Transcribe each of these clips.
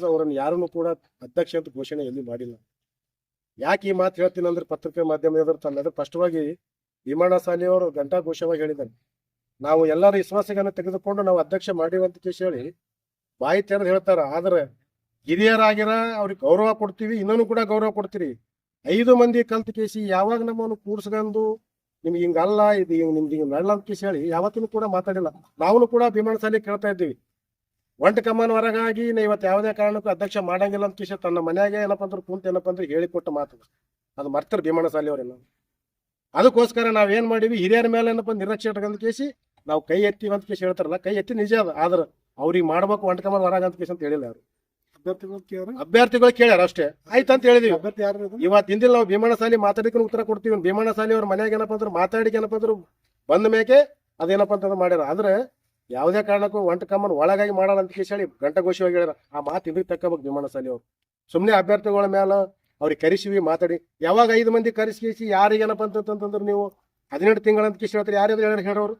ಸಮಾಜ ಅವರನ್ನು ಯಾರನ್ನು ಕೂಡ ಅಧ್ಯಕ್ಷ ಅಂತ ಘೋಷಣೆ ಎಲ್ಲಿ ಮಾಡಿಲ್ಲ. ಯಾಕೆ ಈ ಮಾತು ಹೇಳ್ತೀನಿ ಅಂದ್ರೆ ಪತ್ರಿಕೆ ಮಾಧ್ಯಮ ಎದುರು ತನ್ನ ಸ್ಪಷ್ಟವಾಗಿ ವಿಮಾನ ಸಾಲಿಯವರು ಗಂಟಾ ಘೋಷವಾಗಿ ಹೇಳಿದ್ದಾರೆ. ನಾವು ಎಲ್ಲರ ವಿಶ್ವಾಸಗಳನ್ನು ತೆಗೆದುಕೊಂಡು ನಾವು ಅಧ್ಯಕ್ಷ ಮಾಡಿವಂತ ಕೇಸ್ ಹೇಳಿ ಬಾಯಿ ತೆರೆದು ಹೇಳ್ತಾರ. ಆದ್ರೆ ಹಿರಿಯರಾಗಿರ ಅವ್ರಿಗೆ ಗೌರವ ಕೊಡ್ತೀವಿ, ಇನ್ನೂ ಕೂಡ ಗೌರವ ಕೊಡ್ತೀರಿ. ಐದು ಮಂದಿ ಕಲ್ತ ಕೇಸಿ ಯಾವಾಗ ನಮ್ಮನ್ನು ಕೂಡ್ಸ್ಕೊಂಡು ನಿಮ್ಗೆ ಹಿಂಗಲ್ಲ, ಇದು ಹಿಂಗ್ ನಿಮ್ಗೆ ಹಿಂಗ್ ಅಂತ ಕೇಸಿ ಹೇಳಿ ಯಾವತ್ತೂ ಕೂಡ ಮಾತಾಡಿಲ್ಲ. ನಾವು ಕೂಡ ವಿಮಾನ ಸಾಲಿ ಕೇಳ್ತಾ ಇದ್ದೀವಿ. ಒಂಟ ಕಮ್ಮನ ಹೊರಗಾಗಿ ಇವತ್ತು ಯಾವುದೇ ಕಾರಣಕ್ಕೂ ಅಧ್ಯಕ್ಷ ಮಾಡಂಗಿಲ್ಲ ಅಂತ ಕೇಶ ತನ್ನ ಮನೆಯಾಗೆ ಏನಪ್ಪ ಅಂದ್ರೆ ಕುಂತ ಏನಪ್ಪ ಅಂದ್ರೆ ಹೇಳಿಕೊಟ್ಟ ಮಾತು. ಅದು. ಮರ್ತಾರೆ ಭೀಮಣ್ಣ ನಾವು ಅದಕ್ಕೋಸ್ಕರ ನಾವ್ ಏನ್ ಮಾಡೀವಿ? ಹಿರಿಯರ ಮೇಲೆ ಏನಪ್ಪ ನಿರೀಕ್ಷೆ ಇಟ್ಕೊಂಡ್ ಕೇಸಿ ನಾವು ಕೈ ಎತ್ತೀವಿ ಅಂತ ಕೇಸಿ ಹೇಳ್ತಾರಲ್ಲ ಕೈ ಎತ್ತಿ ನಿಜ ಅದ. ಆದ್ರೆ ಅವ್ರಿಗೆ ಮಾಡ್ಬೇಕು ಒಂಟ ಕಮ್ಮನ ಹೊರಗ ಅಂತ ಕೇಸಿ ಅಂತ ಹೇಳಿಲ್ಲ ಅವರು ಅಭ್ಯರ್ಥಿಗಳು ಕೇಳ್ಯಾರ? ಅಷ್ಟೇ. ಆಯ್ತು ಅಂತ ಹೇಳಿದೀವಿ. ಅಭ್ಯರ್ಥಿ ಯಾರು ಇದು? ಇವತ್ತು ಹಿಂದಿಲ್ಲ ನಾವು ಭೀಮಣ್ಣ ಸಾಲಿ ಮಾತಾಡಿಕೊಂಡು ಉತ್ತರ ಕೊಡ್ತೀವಿ. ಭೀಮಣ್ಣ ಸಾಲಿ ಅವ್ರ ಮನೆಯಾಗ ಏನಪ್ಪ ಅಂದ್ರೆ ಮಾತಾಡಿ ಏನಪ್ಪ ಅಂದ್ರೆ ಬಂದ ಮೇಲೆ ಅದೇನಪ್ಪ ಅಂತಂದ್ರೆ ಮಾಡ್ಯಾರ. ಆದ್ರೆ ಯಾವುದೇ ಕಾರಣಕ್ಕೂ ಒಂಟ ಕಮ್ಮನ್ ಒಳಗಾಗಿ ಮಾಡಲ್ಲ ಅಂತ ಕೇಳಿ ಹೇಳಿ ಗಂಟಘೋಷವಾಗಿ ಹೇಳ್ಯಾರ. ಆ ಮಾತು ಹಿಂದಕ್ಕೆ ತಕ್ಕಬೇಕು ಭೀಮಣ್ಣ ಸಾಲಿ ಅವ್ರು. ಸುಮ್ಮನೆ ಅಭ್ಯರ್ಥಿಗಳ ಮೇಲೆ ಅವ್ರಿಗೆ ಕರೆಸಿವಿ ಮಾತಾಡಿ. ಯಾವಾಗ ಐದು ಮಂದಿ ಕರೆಸಿ ಯಾರಿಗೇನಪ್ಪ ಅಂತಂತಂದ್ರೆ ನೀವು? ಹದಿನೆಂಟು ತಿಂಗಳಂತ ಕೇಸಿ ಹೇಳ್ತಾರೆ ಯಾರು ಹೇಳಿ ಹೇಳೋರು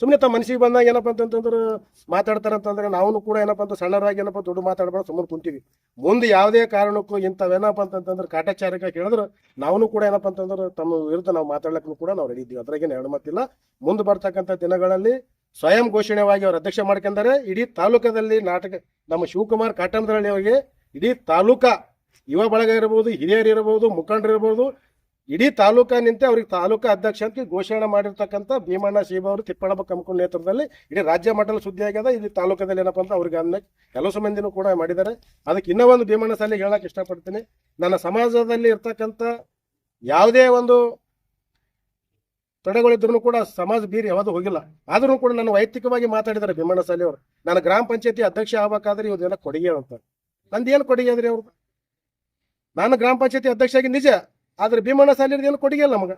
ಸುಮ್ಮನೆ ತಮ್ಮ ಮನಸ್ಸಿಗೆ ಬಂದಾಗ ಏನಪ್ಪ ಅಂತಂತಂದ್ರೆ ಮಾತಾಡ್ತಾರಂತಂದ್ರೆ ನಾವು ಕೂಡ ಏನಪ್ಪ ಅಂತ ಸಣ್ಣರಾಗಿ ಏನಪ್ಪ ದುಡ್ಡು ಮಾತಾಡ್ಬಾರ್ದು ಸುಮ್ಮನೆ ಕುಂತೀವಿ. ಮುಂದೆ ಯಾವುದೇ ಕಾರಣಕ್ಕೂ ಇಂಥವೇನಪ್ಪ ಅಂತಂತಂದ್ರೆ ಕಾಟಾಚಾರಕ್ಕೆ ಹೇಳಿದ್ರೆ ನಾವು ಕೂಡ ಏನಪ್ಪ ಅಂತಂದ್ರೆ ತಮ್ಮ ವಿರುದ್ಧ ನಾವು ಮಾತಾಡ್ಲಿಕ್ಕೂ ಕೂಡ ನಾವು ರೆಡಿ ಇದ್ದೀವಿ. ಅದ್ರಾಗೇನು ಎರಡು ಮಾತಿಲ್ಲ ಮುಂದೆ ಬರ್ತಕ್ಕಂಥ ದಿನಗಳಲ್ಲಿ ಸ್ವಯಂ ಘೋಷಣೆವಾಗಿ ಅವರು ಅಧ್ಯಕ್ಷ ಮಾಡ್ಕೊಂಡಾರೆ, ಇಡೀ ತಾಲೂಕದಲ್ಲಿ ನಾಟಕ, ನಮ್ಮ ಶಿವಕುಮಾರ್ ಕಾಟಂದ್ರಳ್ಳಿ ಅವರಿಗೆ ಇಡೀ ತಾಲೂಕ ಯುವ ಬಳಗ ಇರಬಹುದು ಹಿರಿಯರು ಇರಬಹುದು ಮುಖಂಡರು ಇರಬಹುದು ಇಡೀ ತಾಲೂಕ ನಿಂತೆ ಅವ್ರಿಗೆ ತಾಲೂಕಾ ಅಧ್ಯಕ್ಷ ಅಂತ ಘೋಷಣೆ ಮಾಡಿರ್ತಕ್ಕಂಥ ಭೀಮಣ್ಣ ಶಿವ ಅವರು ತಿಪ್ಪಣ ಕಮ್ಕುಂಡ್ ನೇತೃತ್ವದಲ್ಲಿ ಇಡೀ ರಾಜ್ಯ ಮಟ್ಟದಲ್ಲಿ ಸುದ್ದಿ ಆಗ್ಯದ. ಇಲ್ಲಿ ತಾಲೂಕದಲ್ಲಿ ಏನಪ್ಪ ಅಂತ ಅವ್ರಿಗೆ ಅನ್ನ, ಕೆಲವು ಮಂದಿನೂ ಕೂಡ ಮಾಡಿದ್ದಾರೆ. ಅದಕ್ಕೆ ಇನ್ನೂ ಒಂದು ಭೀಮಣ್ಣ ಸಾಲಿಗೆ ಹೇಳಕ್ ಇಷ್ಟಪಡ್ತೀನಿ. ನನ್ನ ಸಮಾಜದಲ್ಲಿ ಇರ್ತಕ್ಕಂಥ ಯಾವುದೇ ಒಂದು ತಡೆಗಳಿದ್ರು ಕೂಡ ಸಮಾಜ ಬೀರಿ ಯಾವುದು ಹೋಗಿಲ್ಲ. ಆದ್ರೂ ಕೂಡ ನಾನು ವೈಯಕ್ತಿಕವಾಗಿ ಮಾತಾಡಿದ್ದಾರೆ ಭೀಮಣ್ಣ ಸಾಲಿ ಅವರು. ನಾನು ಗ್ರಾಮ ಪಂಚಾಯತಿ ಅಧ್ಯಕ್ಷ ಆಗ್ಬೇಕಾದ್ರೆ ಇವ್ರದೆಲ್ಲ ಕೊಡುಗೆ ಅಂತ. ನಂದು ಏನು ಕೊಡುಗೆ ಅದ್ರಿ ಅವ್ರು ನಾನು ಗ್ರಾಮ ಪಂಚಾಯತಿ ಅಧ್ಯಕ್ಷ ಆಗಿ ನಿಜ, ಆದ್ರೆ ಭೀಮಣ್ಣ ಸಾಲಿ ಏನು ಕೊಡುಗೆ ಇಲ್ಲ ನಮಗೆ.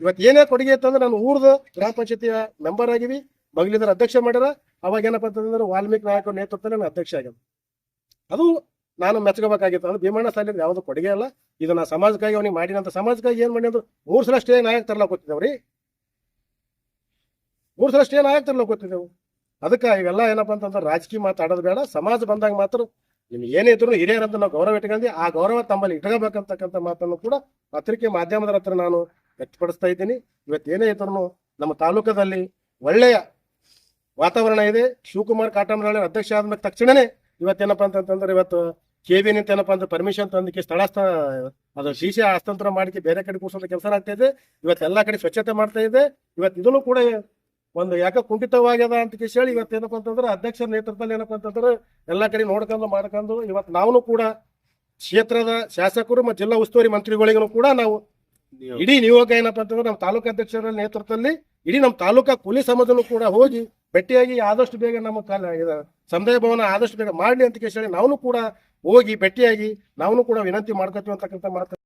ಇವತ್ತು ಏನೇ ಕೊಡುಗೆ ಇತ್ತಂದ್ರೆ ನಾನು ಊರ್ದು ಗ್ರಾಮ ಪಂಚಾಯತಿಯ ಮೆಂಬರ್ ಆಗಿವಿ ಬಗ್ಲಿದ್ರ ಅಧ್ಯಕ್ಷ ಮಾಡ್ಯಾರ. ಅವಾಗ ಏನಪ್ಪ ಅಂತಂದ್ರೆ ವಾಲ್ಮೀಕಿ ನಾಯಕ ನೇತೃತ್ವದಲ್ಲಿ ನಾನು ಅಧ್ಯಕ್ಷ ಆಗ್ಯದ ಅದು ನಾನು ಮೆಚ್ಚಕೋಬೇಕಾಗಿತ್ತು ಅಂದ್ರೆ ಭೀಮಣ್ಣ ಸಾಲಿ ಯಾವುದು ಕೊಡುಗೆ ಅಲ್ಲ. ಇದು ನಾ ಸಮಾಜಕ್ಕಾಗಿ ಅವನಿಗೆ ಮಾಡಿನಂತ ಸಮಾಜಕ್ಕಾಗಿ ಏನ್ ಮಾಡಿ ಅಂದ್ರೆ? ಮೂರ್ ಸಲ ಸ್ಟೇ ನಾಯಕ ತರಲ ಕೂತಿದ್ದೇವ್ರಿ ಮೂರ್ ಸಲ ಸ್ಟೇ ನಾಯಕ ತರ್ಲಕ್ ಅದಕ್ಕೆ ಇವೆಲ್ಲ ಏನಪ್ಪ ಅಂತಂದ್ರೆ ರಾಜಕೀಯ ಮಾತಾಡೋದು ಬೇಡ. ಸಮಾಜ ಬಂದಾಗ ಮಾತ್ರ ನಿಮ್ಗೆ ಏನೇ ಇದ್ರು ಹಿರಿಯರಂತ ನಾವು ಗೌರವ ಇಟ್ಕೊಂಡು, ಆ ಗೌರವ ತಮ್ಮಲ್ಲಿ ಇಟ್ಕೋಬೇಕಂತಕ್ಕಂಥ ಮಾತನ್ನು ಕೂಡ ಪತ್ರಿಕೆ ಮಾಧ್ಯಮದ ಹತ್ರ ನಾನು ವ್ಯಕ್ತಪಡಿಸ್ತಾ ಇದ್ದೀನಿ. ಇವತ್ತು ಏನೇ ಇದ್ರು ನಮ್ಮ ತಾಲೂಕದಲ್ಲಿ ಒಳ್ಳೆಯ ವಾತಾವರಣ ಇದೆ. ಶಿವಕುಮಾರ್ ಕಾಟಮರಳ್ಳಿ ಅಧ್ಯಕ್ಷ ಆದ್ಮೇಲೆ ತಕ್ಷಣನೇ ಇವತ್ತೇನಪ್ಪ ಅಂತಂತಂದ್ರೆ ಇವತ್ತು ಕೆ ಬಿ ನಿಂತ ಏನಪ್ಪ ಅಂದ್ರೆ ಪರ್ಮಿಷನ್ ತಂದಕ್ಕೆ ಸ್ಥಳ ಅದು ಶೀಶೆ ಹಸ್ತಾಂತರ ಮಾಡಿಕೆ ಬೇರೆ ಕಡೆ ಕೂರ್ಸೋದು ಕೆಲಸ ಆಗ್ತಾ ಇದೆ. ಇವತ್ತು ಎಲ್ಲಾ ಕಡೆ ಸ್ವಚ್ಛತೆ ಮಾಡ್ತಾ ಇದೆ. ಇವತ್ತು ಇದನ್ನು ಕೂಡ ಒಂದು ಯಾಕೆ ಕುಂಠಿತವಾಗ್ಯದ ಅಂತ ಕೇಳಿ ಹೇಳಿ ಇವತ್ತು ಏನಪ್ಪ ಅಂತಂದ್ರೆ ಅಧ್ಯಕ್ಷರ ನೇತೃತ್ವದಲ್ಲಿ ಏನಪ್ಪ ಅಂತಂದ್ರೆ ಎಲ್ಲಾ ಕಡೆ ನೋಡ್ಕೊಂಡು ಮಾಡ್ಕೊಂಡು ಇವತ್ತು ನಾವು ಕೂಡ ಕ್ಷೇತ್ರದ ಶಾಸಕರು ಮತ್ತು ಜಿಲ್ಲಾ ಉಸ್ತುವಾರಿ ಮಂತ್ರಿಗಳಿಗೂ ಕೂಡ ನಾವು ಇಡೀ ನಿಯೋಗ ಏನಪ್ಪ ಅಂತಂದ್ರೆ ನಮ್ಮ ತಾಲೂಕು ಅಧ್ಯಕ್ಷರ ನೇತೃತ್ವದಲ್ಲಿ ಇಡೀ ನಮ್ಮ ತಾಲೂಕಾ ಕೂಲಿ ಸಮಾಜನು ಕೂಡ ಹೋಗಿ ಭೇಟಿಯಾಗಿ ಆದಷ್ಟು ಬೇಗ ನಮ್ಮ ಕಾಲ ಸಮುದಾಯ ಭವನ ಆದಷ್ಟು ಬೇಗ ಮಾಡಲಿ ಅಂತ ಕೇಳಿ ನಾವು ಕೂಡ ಹೋಗಿ ಭೇಟಿಯಾಗಿ ನಾವು ಕೂಡ ವಿನಂತಿ ಮಾಡ್ಕೊತೀವಿ ಅಂತಕ್ಕಂಥ ಮಾತು